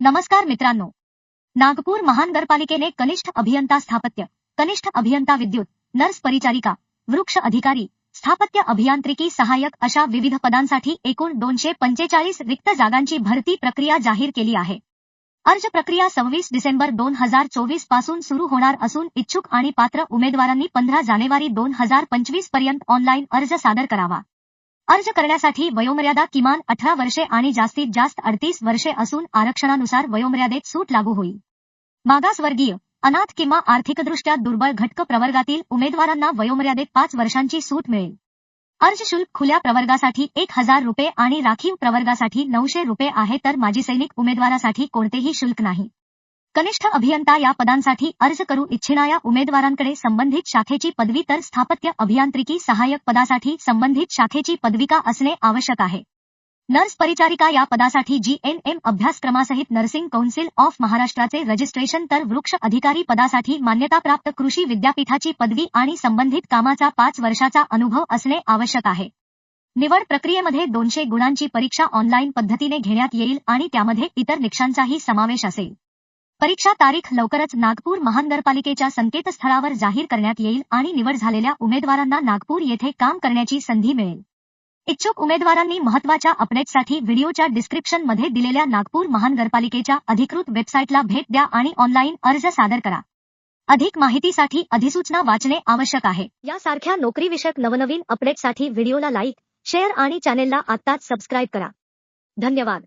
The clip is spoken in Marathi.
नमस्कार मित्रांनो. नागपूर महानगरपालिकेने कनिष्ठ अभियंता स्थापत्य कनिष्ठ अभियंता विद्युत नर्स परिचारिका वृक्ष अधिकारी स्थापत्य अभियांत्रिकी सहाय्यक अशा विविध पदांसाठी एकूण दोनशे पंचेचाळीस रिक्त जागांची भरती प्रक्रिया जाहीर केली आहे. अर्ज प्रक्रिया सव्वीस डिसेंबर दोन हजार चोवीसपासून सुरू होणार असून इच्छुक आणि पात्र उमेदवारांनी पंधरा जानेवारी दोन हजार पंचवीसपर्यंत ऑनलाईन अर्ज सादर करावा. अर्ज करण्यासाठी वयोमर्यादा किमान अठरा वर्षे आणि जास्तीत जास्त अडतीस वर्षे असून आरक्षणानुसार वयोमर्यादेत सूट लागू होईल. मागासवर्गीय अनाथ किंवा आर्थिकदृष्ट्या दुर्बळ घटक प्रवर्गातील उमेदवारांना वयोमर्यादेत पाच वर्षांची सूट मिळेल. अर्ज शुल्क खुल्या प्रवर्गासाठी एक हजार रुपये आणि राखीव प्रवर्गासाठी नऊशे रुपये आहे तर माजी सैनिक उमेदवारासाठी कोणतेही शुल्क नाही. कनिष्ठ अभियंता या पदांसाठी अर्ज करू इच्छिणाऱ्या उमेदवारांकडे संबंधित शाखेची पदवी तर स्थापत्य अभियांत्रिकी सहाय्यक पदासाठी संबंधित शाखेची पदविका असणे आवश्यक आहे. नर्स परिचारिका या पदासाठी जी एन एम अभ्यासक्रमासहित नर्सिंग कौन्सिल ऑफ महाराष्ट्राचे रजिस्ट्रेशन तर वृक्ष अधिकारी पदासाठी मान्यताप्राप्त कृषी विद्यापीठाची पदवी आणि संबंधित कामाचा पाच वर्षाचा अनुभव असणे आवश्यक आहे. निवड प्रक्रियेमध्ये दोनशे गुणांची परीक्षा ऑनलाईन पद्धतीने घेण्यात येईल आणि त्यामध्ये इतर निकषांचाही समावेश असेल. परीक्षा तारीख लवकरच नागपूर महानगरपालिकेच्या संकेतस्थळावर जाहीर करण्यात येईल आणि निवड झालेल्या उमेदवारांना नागपूर येथे काम करण्याची संधी मिळेल. इच्छुक उमेदवारांनी महत्त्वाच्या अपडेट्ससाठी व्हिडिओच्या डिस्क्रिप्शनमध्ये दिलेल्या नागपूर महानगरपालिकेच्या अधिकृत वेबसाईटला भेट द्या आणि ऑनलाईन अर्ज सादर करा. अधिक माहितीसाठी अधिसूचना वाचणे आवश्यक आहे. यासारख्या नोकरीविषयक नवनवीन अपडेटसाठी व्हिडिओला लाईक शेअर आणि चॅनेलला आत्ताच सबस्क्राईब करा. धन्यवाद.